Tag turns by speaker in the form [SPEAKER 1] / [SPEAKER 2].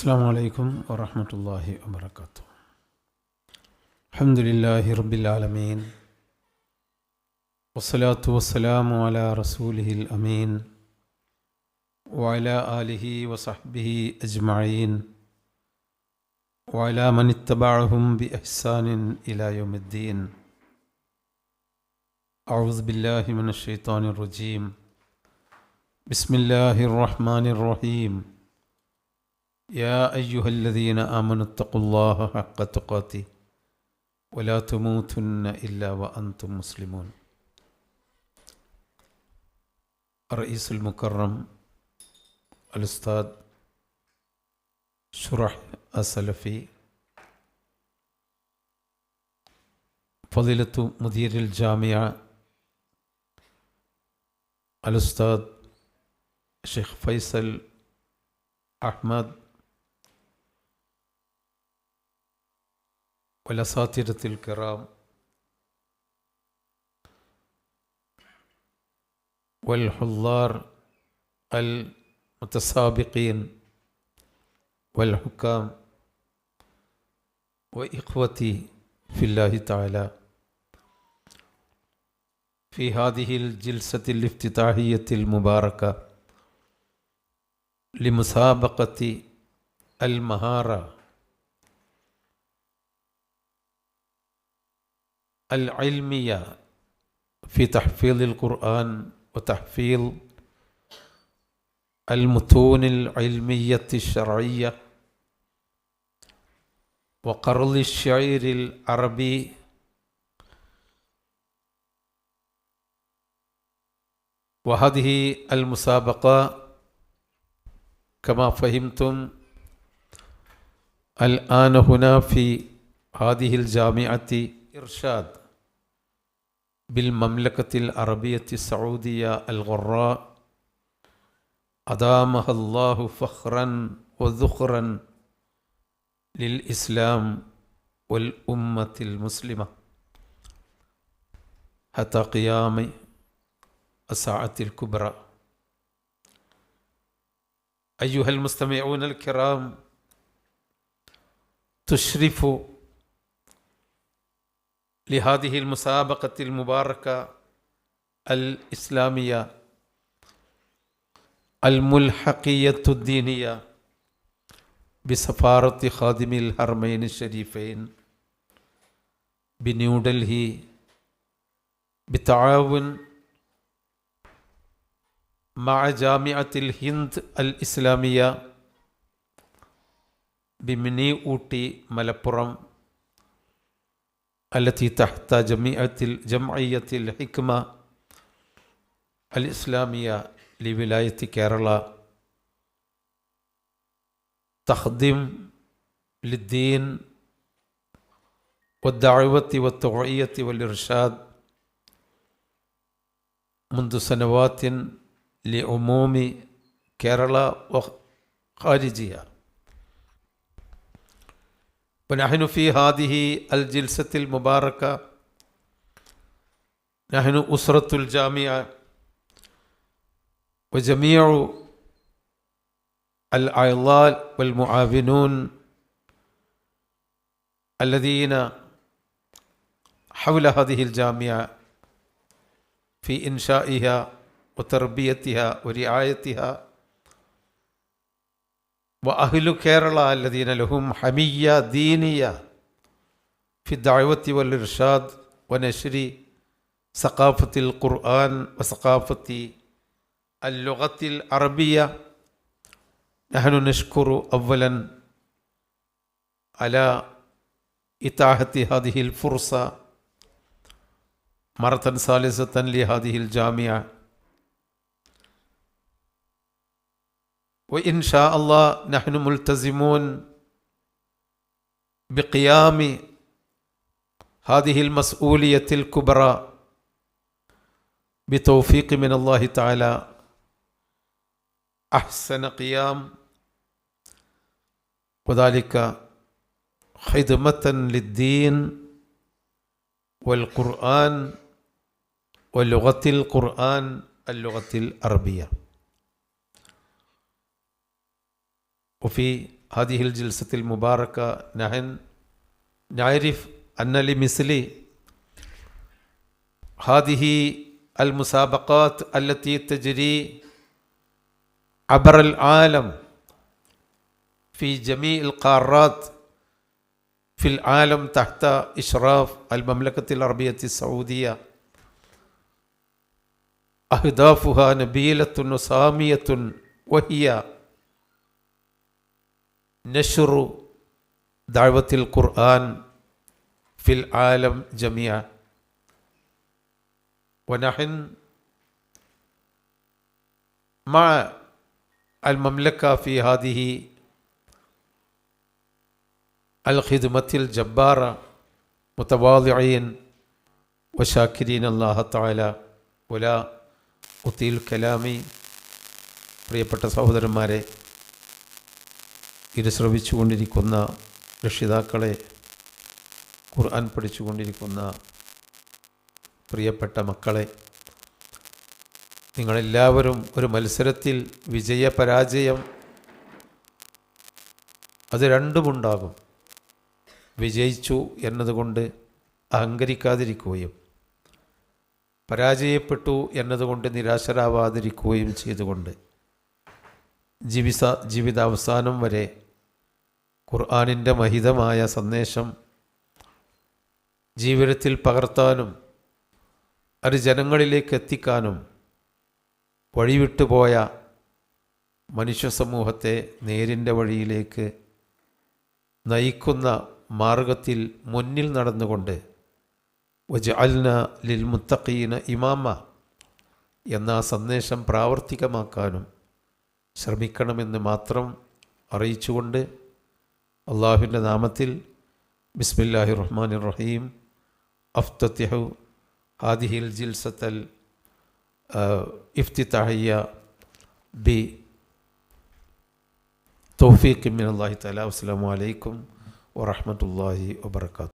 [SPEAKER 1] السلام عليكم ورحمة الله وبركاته. الحمد لله رب العالمين والصلاة والسلام على رسوله الأمين وعلى آله وصحبه أجمعين وعلى من اتبعهم بإحسان إلى يوم الدين. أعوذ بالله من الشيطان الرجيم. بسم الله الرحمن الرحيم. يا أيها الذين آمنوا اتقوا الله حق تقاته ولا تموتن إلا وأنتم مسلمون. الرئيس المكرم الأستاذ شرح السلفي فضيلة مدير الجامعة الأستاذ شيخ فيصل أحمد والأساتذة الكرام. والحضار المتسابقين والحكام وإخوتي في الله تعالى. في هذه الجلسة الافتتاحية المباركة لمسابقة المهارة العلمية في تحفيظ القرآن وتحفيظ المتون العلمية الشرعية وقرض الشعير العربي وهذه المسابقة كما فهمتم الآن هنا في هذه الجامعة إرشاد. بالمملكة العربية السعودية الغراء أدامها الله فخرا وذخرا للإسلام والأمة المسلمة. حتى قيام الساعة الكبرى. أيها المستمعون الكرام تشرف لهذه المسابقة المباركة الإسلامية الملحقية الدينية بسفارة خادم الحرمين الشريفين بنيودلهي بتعاون مع جامعة الهند الإسلامية بمني أوتي ملبورم. التي تحت جمعية جمعية الحكمة الإسلامية لولاية كيرلا. تخدم للدين والدعوة والتوعية والإرشاد منذ سنوات لعموم كيرلا وخارجها. ونحن في هذه الجلسة المباركة. نحن أسرة الجامعة وجميع الأعضاء والمعاونون الذين حول هذه الجامعة في إنشائها وتربيتها ورعايتها. وأهل كيرلا الذين لهم حمية دينية في الدعوة والإرشاد ونشر ثقافة القرآن وثقافة اللغة العربية. نحن نشكر أولا على إتاحة هذه الفرصة مرة ثالثة لهذه الجامعة. وإن شاء الله نحن ملتزمون بقيام هذه المسؤولية الكبرى. بتوفيق من الله تعالى. أحسن قيام. وذلك خدمة للدين والقرآن ولغة القرآن اللغة العربية. وفي هذه الجلسة المباركة نحن نعرف أن لمثل هذه المسابقات التي تجري عبر العالم في جميع القارات في العالم تحت إشراف المملكة العربية السعودية أهدافها نبيلة وسامية وهي نشر دعوة القرآن في العالم جميعا ونحن مع المملكة في هذه الخدمة الجبارة متواضعين وشاكرين الله تعالى ولا ഉത്തീൽ കലാമി പ്രിയപ്പെട്ട സഹോദരന്മാരെ ഇത് ശ്രവിച്ചുകൊണ്ടിരിക്കുന്ന രക്ഷിതാക്കളെ ഖുർആൻ പഠിച്ചുകൊണ്ടിരിക്കുന്ന പ്രിയപ്പെട്ട മക്കളെ നിങ്ങളെല്ലാവരും ഒരു മത്സരത്തിൽ വിജയ പരാജയം അത് രണ്ടുമുണ്ടാകും. വിജയിച്ചു എന്നതുകൊണ്ട് അഹങ്കരിക്കാതിരിക്കുകയും പരാജയപ്പെട്ടു എന്നതുകൊണ്ട് നിരാശരാവാതിരിക്കുകയും ചെയ്തുകൊണ്ട് ജീവിത ജീവിതാവസാനം വരെ ഖുർആാനിന്റെ മഹിതമായ സന്ദേശം ജീവിതത്തിൽ പകർത്താനും അത് ജനങ്ങളിലേക്ക് എത്തിക്കാനും വഴിവിട്ടുപോയ മനുഷ്യ സമൂഹത്തെ നേരിന്റെ വഴിയിലേക്ക് നയിക്കുന്ന മാർഗത്തിൽ മുന്നിൽ നടന്നുകൊണ്ട് വജഅൽന ലിൽ മുത്തഖീന ഇമാമ എന്ന സന്ദേശം പ്രാവർത്തികമാക്കാനും ശ്രമിക്കണമെന്ന് മാത്രം അറിയിച്ചുകൊണ്ട് അള്ളാഹുവിന്റെ നാമത്തിൽ ബിസ്മില്ലാഹി റഹ്മാൻ റഹീം അഫ്തത്യഹു ഹാദിഹിൽ ജിൽസത്തൽ ഇഫ്തിതാഹിയ ബി തൗഫീഖ് മിൻ അള്ളാഹി തല അസ്സാം വലൈക്കും വറഹമത്തല്ലാഹി